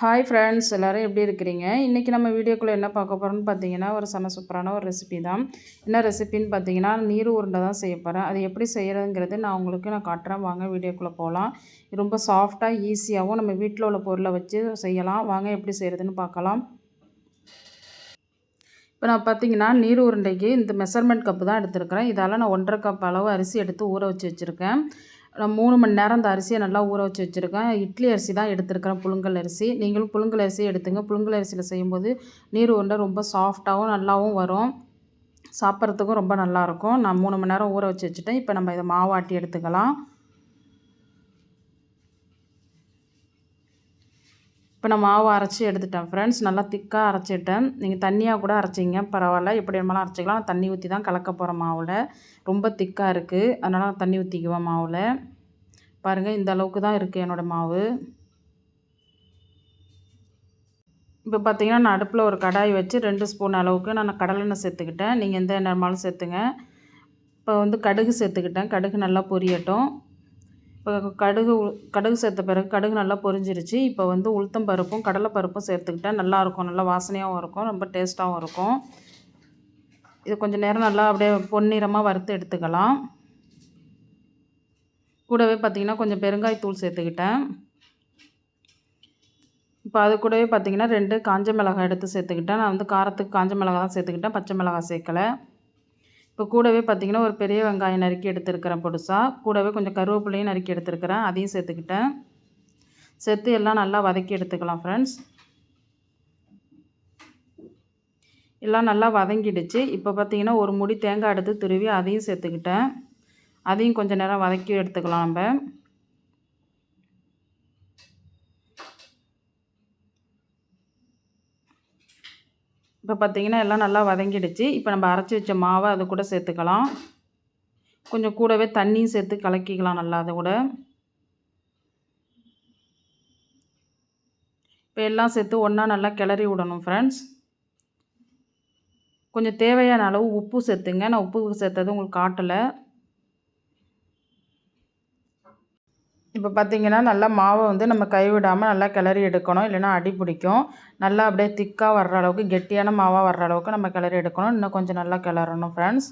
Hi friends எல்லோரும் எப்படி இருக்கிறீங்க? இன்றைக்கி நம்ம வீடியோக்குள்ளே என்ன பார்க்க போகிறோம்னு பார்த்தீங்கன்னா ஒரு செம சூப்பரான ஒரு ரெசிபி தான். என்ன ரெசிபின்னு பார்த்தீங்கன்னா நீர் உருண்டை தான் செய்ய போகிறேன் அது எப்படி செய்கிறதுங்கிறது நான் உங்களுக்கு நான் காட்டுறேன். வாங்க வீடியோக்குள்ளே போகலாம். ரொம்ப சாஃப்டாக ஈஸியாகவும் நம்ம வீட்டில் உள்ள பொருளை வச்சு செய்யலாம். வாங்க எப்படி செய்கிறதுன்னு பார்க்கலாம். இப்போ நான் பார்த்தீங்கன்னா நீர் உருண்டைக்கு இந்த மெஷர்மெண்ட் கப்பு தான் எடுத்துருக்கிறேன். இதால் நான் ஒன்றரை கப் அளவு அரிசி எடுத்து ஊற வச்சு வச்சுருக்கேன். நான் மூணு மணி நேரம் அந்த அரிசியை நல்லா ஊற வச்சு வச்சுருக்கேன். இட்லி அரிசி தான் எடுத்திருக்கிறேன் புழுங்கல் அரிசி. நீங்களும் புழுங்கல் அரிசி எடுத்துங்க. புழுங்கல் அரிசியில் செய்யும்போது நீர் உருண்டை ரொம்ப சாஃப்டாகவும் நல்லாவும் வரும். சாப்பிட்றதுக்கும் ரொம்ப நல்லாயிருக்கும் நான் மூணு மணி நேரம் ஊற வச்சு வச்சுட்டேன். இப்போ நம்ம இதை மாவாட்டி எடுத்துக்கலாம். இப்போ நான் மாவு அரைச்சி எடுத்துட்டேன் ஃப்ரெண்ட்ஸ் நல்லா திக்காக அரைச்சிட்டேன். நீங்கள் தண்ணியாக கூட அரைச்சிங்க பரவாயில்ல. எப்படி வேணுமாலும் அரைச்சிக்கலாம். தண்ணி ஊற்றி தான் கலக்க போகிற மாவில். ரொம்ப திக்காக இருக்குது அதனால் தண்ணி ஊற்றிக்குவேன் மாவில். பாருங்கள் இந்த அளவுக்கு தான் இருக்குது என்னோடய மாவு. இப்போ பார்த்தீங்கன்னா நான் அடுப்பில் ஒரு கடாய் வச்சு ரெண்டு ஸ்பூன் அளவுக்கு நான் கடலெண்ணெய் சேர்த்துக்கிட்டேன். நீங்கள் எந்த எண்ணெய் சேர்த்துங்க. இப்போ வந்து கடுகு சேர்த்துக்கிட்டேன். கடுகு நல்லா பொரியட்டும். இப்போ கடுகு கடுகு சேர்த்த பிறகு கடுகு நல்லா பொரிஞ்சிருச்சு. இப்போ வந்து உளுத்தம் பருப்பும் கடலைப்பருப்பும் சேர்த்துக்கிட்டால் நல்லாயிருக்கும் நல்லா வாசனையாகவும் இருக்கும். ரொம்ப டேஸ்ட்டாகவும் இருக்கும். இது கொஞ்சம் நேரம் நல்லா அப்படியே பொன்னிறமாக வறுத்து எடுத்துக்கலாம். கூடவே பார்த்திங்கன்னா கொஞ்சம் பெருங்காய்த்தூள் சேர்த்துக்கிட்டேன். இப்போ அது கூடவே பார்த்திங்கன்னா ரெண்டு காஞ்ச மிளகாய் எடுத்து சேர்த்துக்கிட்டேன். நான் வந்து காரத்துக்கு காஞ்ச மிளகாய் தான் சேர்த்துக்கிட்டேன். பச்சை மிளகாய் சேர்க்கலை. இப்போ கூடவே பார்த்திங்கன்னா ஒரு பெரிய வெங்காயம் நறுக்கி எடுத்துருக்கிறேன் பொடுசாக கூடவே கொஞ்சம் கருவேப்பிலையும் நறுக்கி எடுத்துருக்கிறேன். அதையும் சேர்த்துக்கிட்டேன். சேர்த்து எல்லாம் நல்லா வதக்கி எடுத்துக்கலாம் ஃப்ரெண்ட்ஸ் எல்லாம் நல்லா வதங்கிடுச்சு. இப்போ பார்த்திங்கன்னா ஒரு முடி தேங்காய் எடுத்து துருவி அதையும் சேர்த்துக்கிட்டேன். அதையும் கொஞ்சம் நேரம் வதக்கி எடுத்துக்கலாம் நம்ம. இப்போ பார்த்திங்கன்னா எல்லாம் நல்லா வதங்கிடுச்சு. இப்போ நம்ம அரைச்சி வச்ச மாவை அது கூட சேர்த்துக்கலாம். கொஞ்சம் கூடவே தண்ணியும் சேர்த்து கலக்கிக்கலாம் நல்லா அதை கூட. இப்போ எல்லாம் சேர்த்து ஒன்றா நல்லா கிளறி விடணும் ஃப்ரெண்ட்ஸ் கொஞ்சம் தேவையான அளவு உப்பு சேர்த்துங்க. நான் உப்பு சேர்த்தது உங்களுக்கு காட்டலை. இப்போ பார்த்திங்கன்னா நல்லா மாவை வந்து நம்ம கைவிடாமல் நல்லா கிளறி எடுக்கணும். இல்லைனா அடி பிடிக்கும். நல்லா அப்படியே திக்காக வர்ற அளவுக்கு கெட்டியான மாவாக வர்ற அளவுக்கு நம்ம கிளறி எடுக்கணும். இன்னும் கொஞ்சம் நல்லா கிளறணும் ஃப்ரெண்ட்ஸ்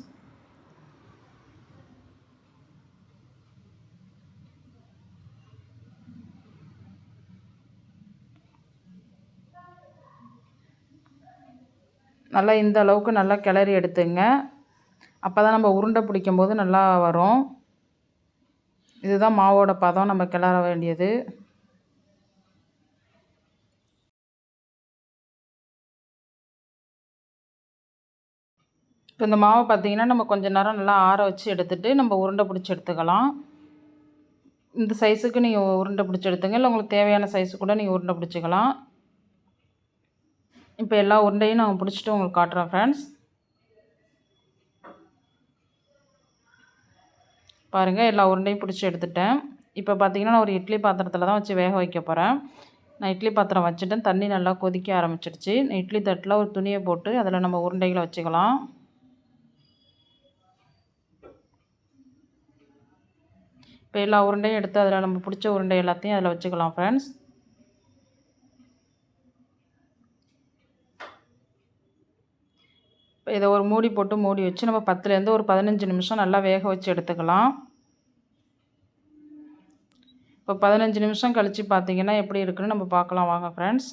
நல்லா இந்த அளவுக்கு நல்லா கிளறி எடுத்துங்க. அப்போ தான் நம்ம உருண்டை பிடிக்கும் போது நல்லா வரும். இதுதான் மாவோட பதம் நம்ம கிளற வேண்டியது. இப்போ இந்த மாவை பார்த்திங்கன்னா நம்ம கொஞ்சம் நேரம் நல்லா ஆற வச்சு எடுத்துகிட்டு நம்ம உருண்டை பிடிச்சி எடுத்துக்கலாம். இந்த சைஸுக்கு நீங்கள் உருண்டை பிடிச்சி எடுத்துங்க. இல்லை உங்களுக்கு தேவையான சைஸு கூட நீங்கள் உருண்டை பிடிச்சிக்கலாம். இப்போ எல்லா உருண்டையும் நாங்கள் பிடிச்சிட்டு உங்களுக்கு காட்டுறோம் ஃப்ரெண்ட்ஸ் பாருங்கள் எல்லா உருண்டையும் பிடிச்சி எடுத்துட்டேன். இப்போ பார்த்திங்கன்னா நான் ஒரு இட்லி பாத்திரத்தில் தான் வச்சு வேக வைக்க போகிறேன் நான் இட்லி பாத்திரம் வச்சுட்டேன். தண்ணி நல்லா கொதிக்க ஆரம்பிச்சிடுச்சு இட்லி தட்டில் ஒரு துணியை போட்டு அதில் நம்ம உருண்டைகளை வச்சுக்கலாம். இப்போ எல்லா உருண்டையும் எடுத்து அதில் நம்ம பிடிச்ச உருண்டை எல்லாத்தையும் அதில் வச்சுக்கலாம் ஃப்ரெண்ட்ஸ் இதை ஒரு மூடி போட்டு மூடி வச்சு நம்ம பத்துலேருந்து ஒரு பதினஞ்சு நிமிஷம் நல்லா வேக வச்சு எடுத்துக்கலாம். இப்போ பதினஞ்சு நிமிஷம் கழித்து பார்த்திங்கன்னா எப்படி இருக்குன்னு நம்ம பார்க்கலாம். வாங்க ஃப்ரெண்ட்ஸ்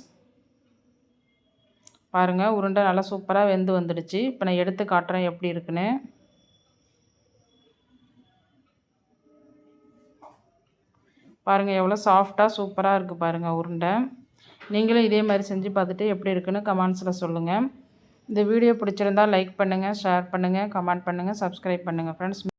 பாருங்கள் உருண்டை நல்லா சூப்பராக வெந்து வந்துடுச்சு. இப்போ நான் எடுத்து காட்டுறேன் எப்படி இருக்குன்னு. பாருங்கள் எவ்வளோ சாஃப்டாக சூப்பராக இருக்குது பாருங்கள் உருண்டை. நீங்களும் இதே மாதிரி செஞ்சு பார்த்துட்டு எப்படி இருக்குன்னு கமெண்ட்ஸில் சொல்லுங்கள் இந்த வீடியோ பிடிச்சிருந்தால் லைக் பண்ணுங்கள் ஷேர் பண்ணுங்கள் கமெண்ட் பண்ணுங்கள் சப்ஸ்கிரைப் பண்ணுங்கள் ஃப்ரெண்ட்ஸ்